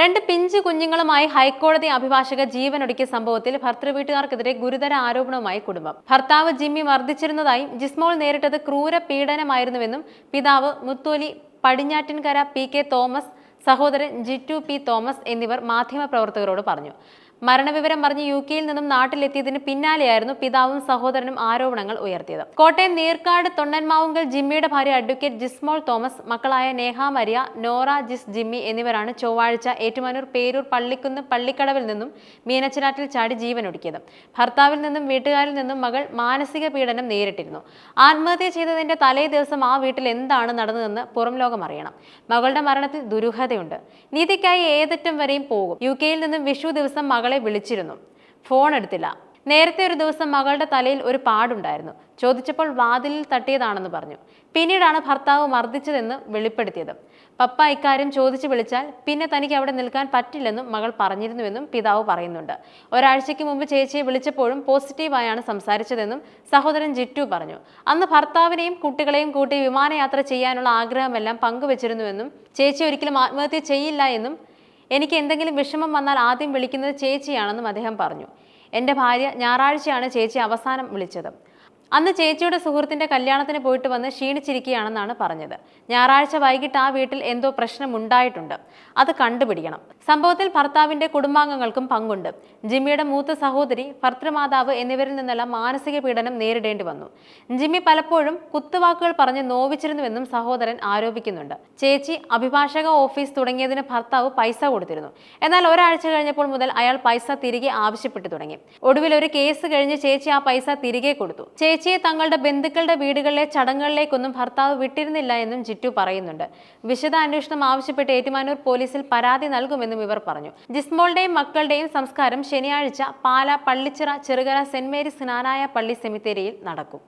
രണ്ട് പിഞ്ചു കുഞ്ഞുങ്ങളുമായി ഹൈക്കോടതി അഭിഭാഷക ജീവനൊടുക്കിയ സംഭവത്തിൽ ഭർത്തൃവീട്ടുകാർക്കെതിരെ ഗുരുതര ആരോപണവുമായി കുടുംബം. ഭർത്താവ് ജിമ്മി മർദ്ദിച്ചിരുന്നതായും ജിസ്മോൾ നേരിട്ടത് ക്രൂര പീഡനമായിരുന്നുവെന്നും പിതാവ് Mutholi Padinjattinkara P K Thomas സഹോദരൻ ജിറ്റു പി തോമസ് എന്നിവർ മാധ്യമപ്രവർത്തകരോട് പറഞ്ഞു. മരണവിവരം പറഞ്ഞ് യു കെയിൽ നിന്നും നാട്ടിലെത്തിയതിന് പിന്നാലെയായിരുന്നു പിതാവും സഹോദരനും ആരോപണങ്ങൾ ഉയർത്തിയത്. കോട്ടയം നീർക്കാട് തൊണ്ണന്മാവുങ്കൽ ജിമ്മിയുടെ ഭാര്യ അഡ്വക്കേറ്റ് ജിസ്മോൾ തോമസ് മക്കളായ നേഹ മരിയ നോറ ജിസ് ജിമ്മി എന്നിവരാണ് ചൊവ്വാഴ്ച ഏറ്റുമാനൂർ പേരൂർ പള്ളിക്കുന്ന് പള്ളിക്കടവിൽ നിന്നും മീനച്ചിലാറ്റിൽ ചാടി ജീവനൊടുക്കിയത്. ഭർത്താവിൽ നിന്നും വീട്ടുകാരിൽ നിന്നും മകൾ മാനസിക പീഡനം നേരിട്ടിരുന്നു. ആത്മഹത്യ ചെയ്തതിന്റെ തലേ ദിവസം ആ വീട്ടിൽ എന്താണ് നടന്നതെന്ന് പുറം ലോകം അറിയണം. മകളുടെ മരണത്തിൽ ദുരൂഹതയുണ്ട്. നീതിക്കായി ഏതറ്റം വരെയും പോകും. യു കെയിൽ നിന്നും വിഷു ദിവസം മകളെ വിളിച്ചിരുന്നു. ഫോൺ എടുത്തില്ല. നേരത്തെ ഒരു ദിവസം മകളുടെ തലയിൽ ഒരു പാടുണ്ടായിരുന്നു. ചോദിച്ചപ്പോൾ വാതിലിൽ തട്ടിയതാണെന്ന് പറഞ്ഞു. പിന്നീടാണ് ഭർത്താവ് മർദ്ദിച്ചതെന്ന് വെളിപ്പെടുത്തിയത്. പപ്പ ഇക്കാര്യം ചോദിച്ചു വിളിച്ചാൽ പിന്നെ തനിക്ക് അവിടെ നിൽക്കാൻ പറ്റില്ലെന്നും മകൾ പറഞ്ഞിരുന്നുവെന്നും പിതാവ് പറയുന്നുണ്ട്. ഒരാഴ്ചയ്ക്ക് മുമ്പ് ചേച്ചിയെ വിളിച്ചപ്പോഴും പോസിറ്റീവായാണ് സംസാരിച്ചതെന്നും സഹോദരൻ ജിറ്റു പറഞ്ഞു. അന്ന് ഭർത്താവിനെയും കുട്ടികളെയും കൂട്ടി വിമാനയാത്ര ചെയ്യാനുള്ള ആഗ്രഹമെല്ലാം പങ്കുവച്ചിരുന്നുവെന്നും ചേച്ചി ഒരിക്കലും ആത്മഹത്യ ചെയ്യില്ല എന്നും എനിക്ക് എന്തെങ്കിലും വിഷമം വന്നാൽ ആദ്യം വിളിക്കുന്നത് ചേച്ചിയാണെന്നും അദ്ദേഹം പറഞ്ഞു. എന്റെ ഭാര്യ ഞായറാഴ്ചയാണ് ചേച്ചി അവസാനം വിളിച്ചത്. അന്ന് ചേച്ചിയുടെ സുഹൃത്തിന്റെ കല്യാണത്തിന് പോയിട്ട് വന്ന് ക്ഷീണിച്ചിരിക്കുകയാണെന്നാണ് പറഞ്ഞത്. ഞായറാഴ്ച വൈകിട്ട് ആ വീട്ടിൽ എന്തോ പ്രശ്നമുണ്ടായിട്ടുണ്ട്. അത് കണ്ടുപിടിക്കണം. സംഭവത്തിൽ ഭർത്താവിന്റെ കുടുംബാംഗങ്ങൾക്കും പങ്കുണ്ട്. ജിമ്മിയുടെ മൂത്ത സഹോദരി ഭർത്തൃമാതാവ് എന്നിവരിൽ നിന്നെല്ലാം മാനസിക പീഡനം നേരിടേണ്ടി വന്നു. ജിമ്മി പലപ്പോഴും കുത്തുവാക്കുകൾ പറഞ്ഞ് നോവിച്ചിരുന്നുവെന്നും സഹോദരൻ ആരോപിക്കുന്നുണ്ട്. ചേച്ചി അഭിഭാഷക ഓഫീസ് തുടങ്ങിയതിന് ഭർത്താവ് പൈസ കൊടുത്തിരുന്നു. എന്നാൽ ഒരാഴ്ച കഴിഞ്ഞപ്പോൾ മുതൽ അയാൾ പൈസ തിരികെ ആവശ്യപ്പെട്ടു തുടങ്ങി. ഒടുവിൽ ഒരു കേസ് കഴിഞ്ഞ് ചേച്ചി ആ പൈസ തിരികെ കൊടുത്തു. ചേച്ചിയെ തങ്ങളുടെ ബന്ധുക്കളുടെ വീടുകളിലെ ചടങ്ങുകളിലേക്കൊന്നും ഭർത്താവ് വിട്ടിരുന്നില്ല എന്നും ജിറ്റു പറയുന്നുണ്ട്. വിശദ അന്വേഷണം ആവശ്യപ്പെട്ട് ഏറ്റുമാനൂർ പോലീസിൽ പരാതി നൽകുമെന്നും ഇവർ പറഞ്ഞു. ജിസ്മോളുടെയും മക്കളുടെയും സംസ്കാരം ശനിയാഴ്ച പാല പള്ളിച്ചിറ ചെറുകര സെന്റ് മേരീസ് സ്നാനായ പള്ളി സെമിത്തേരിയിൽ നടക്കും.